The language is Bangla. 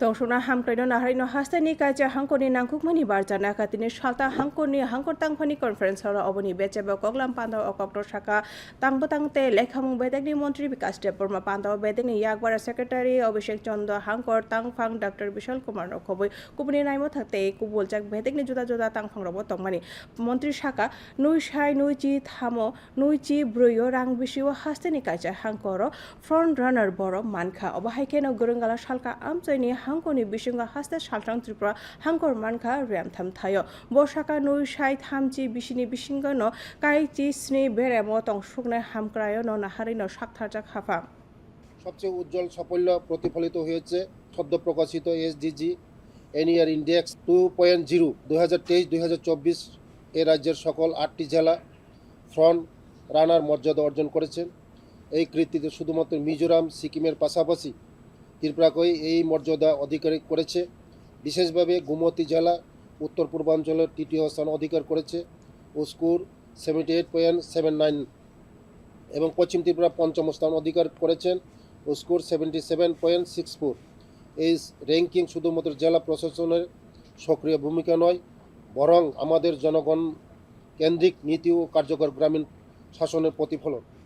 Tongsuna hamkraino naharino hastani kaja hangkoni nangkukmani barjana katini shalta hangkoni hangkor tangfani conference hora oboni becebo koglam pando okokto shaka tangbo tangte lekhamung bedegni মন্ত্রী বিকাশ দেববর্মা পান্ডাও বেদেনি ইয়াকবার সেক্রেটারি অভিষেক চন্দ্র হাঙ্কর তাংফাং ডক্টর বিশাল কুমার নখবই কুবনি নাইমো থাকতে এই কুবলজাক বেদেগনি জুদা জুদা তাংফাং রব তংমানি মন্ত্রী শাখা নুই সাই নুই চি থামো নুই চি ব্রুইও রাং বিশিও হাস্তেনি কাইজা হাঙ্কর ফ্রন্ট রানার বড় মানখা অবাহাইকেন গরুঙ্গালা শালকা আমচৈনি হাঙ্কনি বিশিঙ্গা হাস্তে শালটাং ত্রিপুরা হাঙ্কর মানখা রিয়াম থাম থায়। বর্ষাকা নুই সাই থামচি বিশিনি বিশিঙ্গন কাইচি স্নি বেড়ে মতং শুকনায় হামক্রায় ন নাহারি ন সাক্ষারজাক হাফা। সবচেয়ে উজ্জ্বল সাফল্য প্রতিফলিত হয়েছে সদ্য প্রকাশিত SDG NER index two point zero দু হাজার তেইশ, দুই চব্বিশ এ রাজ্যের সকল আটটি জেলা ফ্রন্ট রানার মর্যাদা অর্জন করেছেন। এই কৃতিতে শুধুমাত্র মিজোরাম, সিকিমের পাশাপাশি ত্রিপুরাকেই এই মর্যাদা অধিকারী করেছে। বিশেষভাবে গুমতি জেলা, উত্তর পূর্বাঞ্চলের তৃতীয় স্থান অধিকার করেছে উস্কুর seventy eight point seven nine এবং পশ্চিম ত্রিপুরা পঞ্চম স্থান অধিকার করেছেন ও score seventy seven point six four এই র্যাঙ্কিং শুধুমাত্র জেলা প্রশাসনের সক্রিয় ভূমিকা নয়, বরং আমাদের জনগণ কেন্দ্রিক নীতি ও কার্যকর গ্রামীণ শাসনের প্রতিফলন।